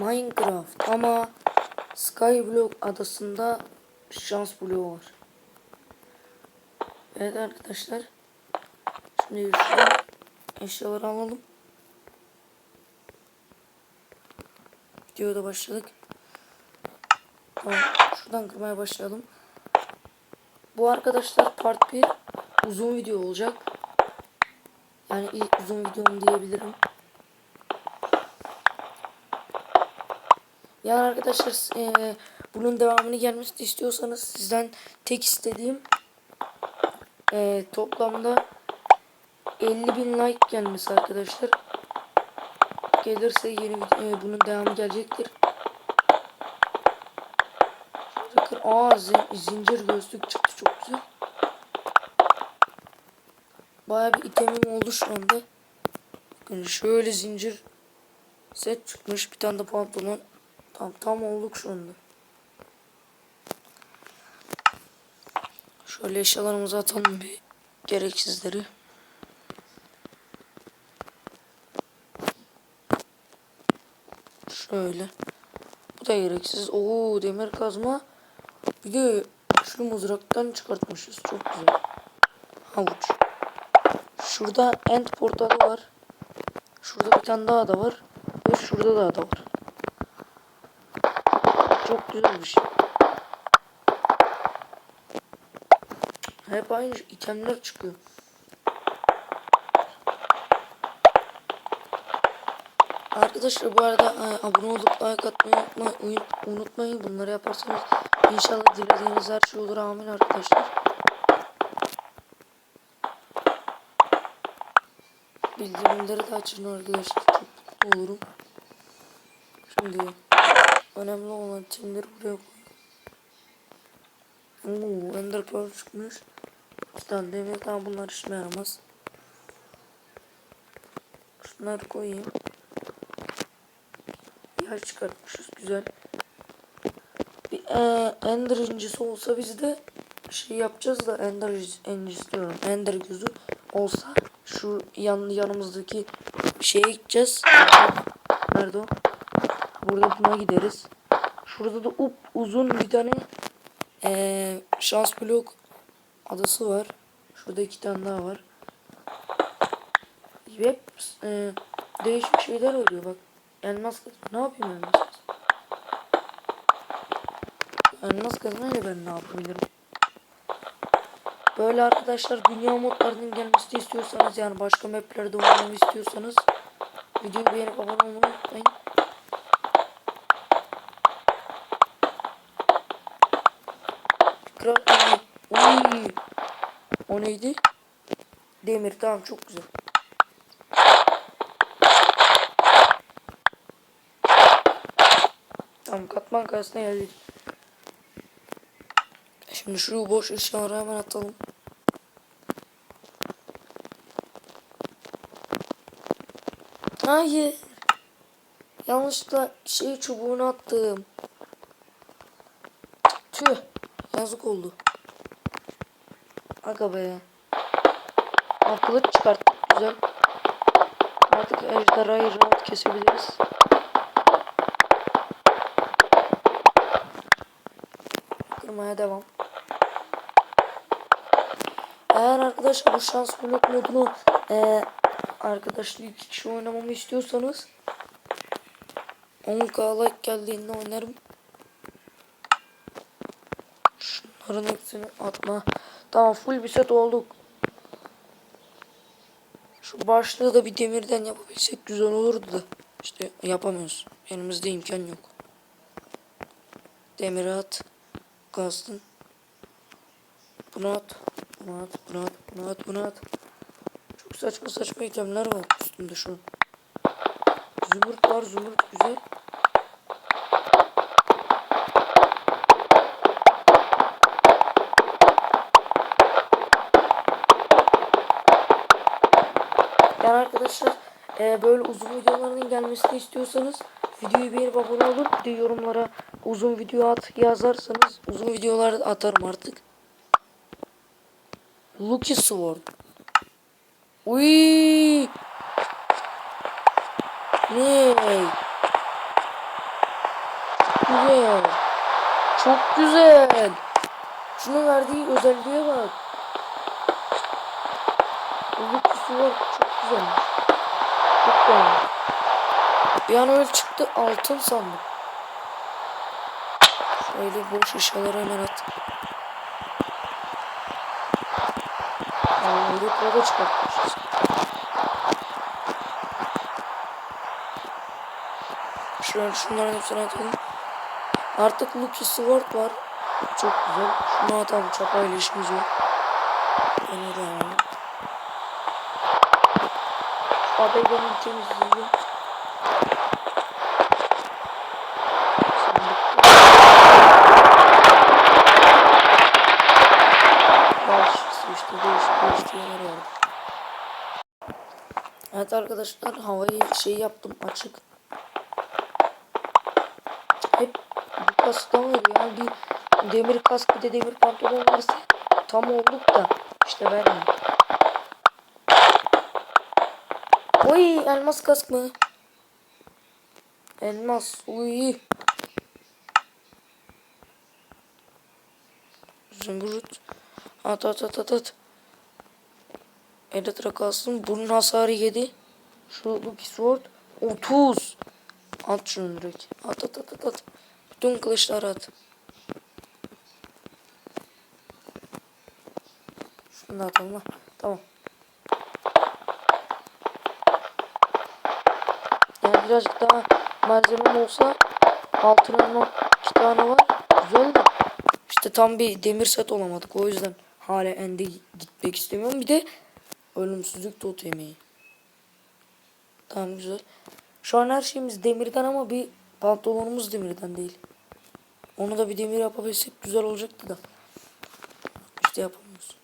Minecraft ama Skyblock adasında şans bloğu var. Evet arkadaşlar. Şimdi şuradan eşyaları alalım. Videoda başladık. Tamam, şuradan kırmaya başlayalım. Bu arkadaşlar part 1 uzun video olacak. Yani ilk uzun videom diyebilirim. Yani arkadaşlar eee, bunun devamını gelmesini istiyorsanız sizden tek istediğim eee, toplamda 50 bin like gelmesi arkadaşlar. Gelirse yeni eee, bunun devamı gelecektir. Bakın aa zi- zincir gözlük çıktı çok güzel. Baya bir itemim oldu şu anda. Bakın şöyle zincir set çıkmış. Bir tane de pantolon. Tam tam olduk şu anda. Şöyle eşyalarımızı atalım bir gereksizleri. Şöyle. Bu da gereksiz. Oo demir kazma. Bir de şu mızraktan çıkartmışız. Çok güzel. Havuç. Şurada end portalı var. Şurada bir tane daha da var. Ve şurada daha da var. Çok güzel bir şey. Hep aynı itemler çıkıyor. Arkadaşlar bu arada e, abone olup like atmayı unutmayın, unutmayın. Bunları yaparsanız inşallah dilediğiniz her şey olur. Amin arkadaşlar. Bildirimleri de açın arkadaşlar. Çok mutlu olurum. Şimdi önemli olan itemleri buraya koy. Oo, Ender Pearl çıkmış. İki tane demir tamam bunlar işime yaramaz. Şunları koyayım. Yer çıkartmışız güzel. Bir e, Ender incisi olsa biz de şey yapacağız da Ender incisi diyorum. Ender gözü olsa şu yan yanımızdaki şeye gideceğiz. Nerede o? Burada buna gideriz. Şurada da up uzun bir tane eee şans blok adası var. Şurada iki tane daha var. Hep eee, değişik şeyler oluyor bak. Elmas. Ne yapayım elmas kazma? Elmas kazmayla ben ne yapabilirim? Böyle arkadaşlar dünya modlarının gelmesini istiyorsanız yani başka maplerde oynamamı istiyorsanız videoyu beğenip abone olmayı unutmayın. Kral. O neydi? Demir tamam çok güzel. Tamam katman kayasına geldik. Şimdi şu boş eşyaları hemen atalım. Hayır. Yanlışlıkla şey çubuğunu attım. Tüh. Yazık oldu. Aga be. Aa, kılıç çıkarttık. Güzel. Artık ejderhayı rahat kesebiliriz. Kırmaya devam. Eğer arkadaşlar bu şans blok modunu e, arkadaşlar iki kişi oynamamı istiyorsanız 10k like geldiğinde oynarım. Şunların hepsini atma. Tamam full bir set olduk. Şu başlığı da bir demirden yapabilsek güzel olurdu da. İşte yapamıyoruz. Elimizde imkan yok. Demir at. Kastın. Bunu at. Bunu at. Bunu at. Bunu at. Bunu at. Çok saçma saçma itemler var üstümde şu an. Zümrüt var. Zümrüt güzel. Yani arkadaşlar e, böyle uzun videoların gelmesini istiyorsanız videoyu beğenip abone olun. Bir de yorumlara uzun video at yazarsanız uzun videolar atarım artık. Lucky Sword. Uy. Ne? güzel. Çok güzel. Şunun verdiği özelliğe bak. Var. Çok güzel. Çok. Bir an öyle çıktı altın sandım. Şöyle boş eşyaları hemen at. Vallahi burada çıkartmışız. Şöyle şunların hepsini atalım. Artık Lucky Sword var. Çok güzel. Şunu atalım. Çapayla işimiz yok. Onu alalım. Adayı benim şeyler var. Evet arkadaşlar havayı şey yaptım açık. Hep bu kasktan veriyor. Yani bir demir kask bir de demir pantolon varsa tam olduk da işte vermiyor. Oy elmas kask mı? Elmas. Uy. Zümrüt. At at at at at. Elytra kalsın. Bunun hasarı 7. Şu Lucky Sword 30. At şunu. At at at at at. Bütün kılıçları at. Şunu da atalım. Tamam. Yani birazcık daha malzemem olsa altının iki tane var. Güzel de. İşte tam bir demir set olamadık. O yüzden hala ende gitmek istemiyorum. Bir de ölümsüzlük totemi. Tamam güzel. Şu an her şeyimiz demirden ama bir pantolonumuz demirden değil. Onu da bir demir yapabilsek güzel olacaktı da. İşte yapamıyoruz.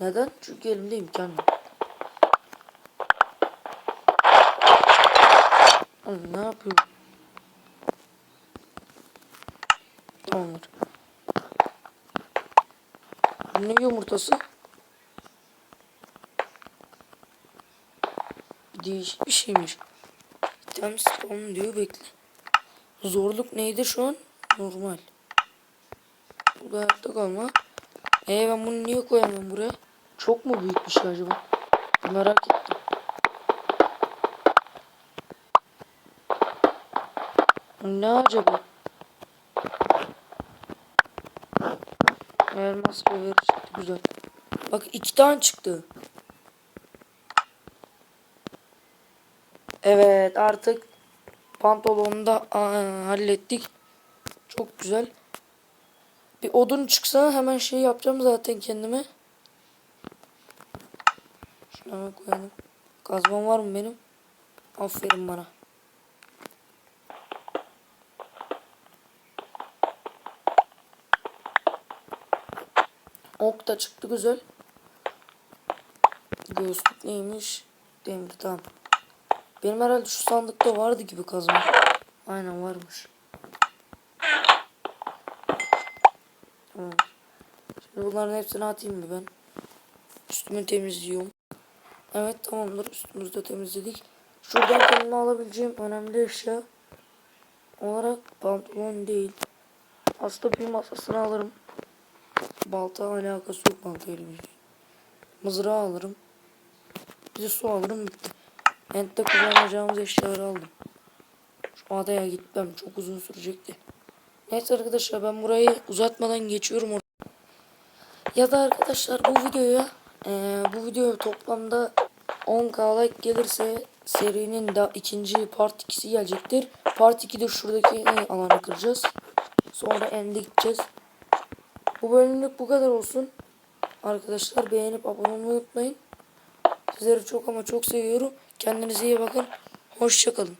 Neden? Çünkü elimde imkan yok. Oğlum ne yapıyorum? Tamamdır. Ne yumurtası? Değişik bir şeymiş. Item spawn diyor bekle. Zorluk neydi şu an? Normal. Bu da hayatta kalma. Ee ben bunu niye koyamıyorum buraya? Çok mu büyük bir şey acaba? Merak ettim. Ne acaba? Elmas böyle çıktı güzel. Bak iki tane çıktı. Evet artık pantolonu da hallettik. Çok güzel. Bir odun çıksa hemen şey yapacağım zaten kendime. Şuna koyalım. Kazmam var mı benim? Aferin bana. Ok da çıktı güzel. Göğüslük neymiş? Demir tamam. Benim herhalde şu sandıkta vardı gibi kazma. Aynen varmış. Tamam. Şimdi bunların hepsini atayım mı ben? Üstümü temizliyorum. Evet tamamdır. Üstümüzü de temizledik. Şuradan kendime alabileceğim önemli eşya olarak pantolon değil. Aslında bir masasını alırım. Balta alakası yok baltayla bir şey. Mızrağı alırım. Bir de su alırım bitti. Ent'te kullanacağımız eşyaları aldım. Şu adaya gitmem çok uzun sürecekti. Neyse arkadaşlar ben burayı uzatmadan geçiyorum. or- Ya da arkadaşlar bu videoya eee, bu video toplamda 10k like gelirse serinin de ikinci part 2'si gelecektir. Part 2'de şuradaki e, alanı kıracağız. Sonra end'e gideceğiz. Bu bölümlük bu kadar olsun. Arkadaşlar beğenip abone olmayı unutmayın. Sizleri çok ama çok seviyorum. Kendinize iyi bakın. Hoşçakalın.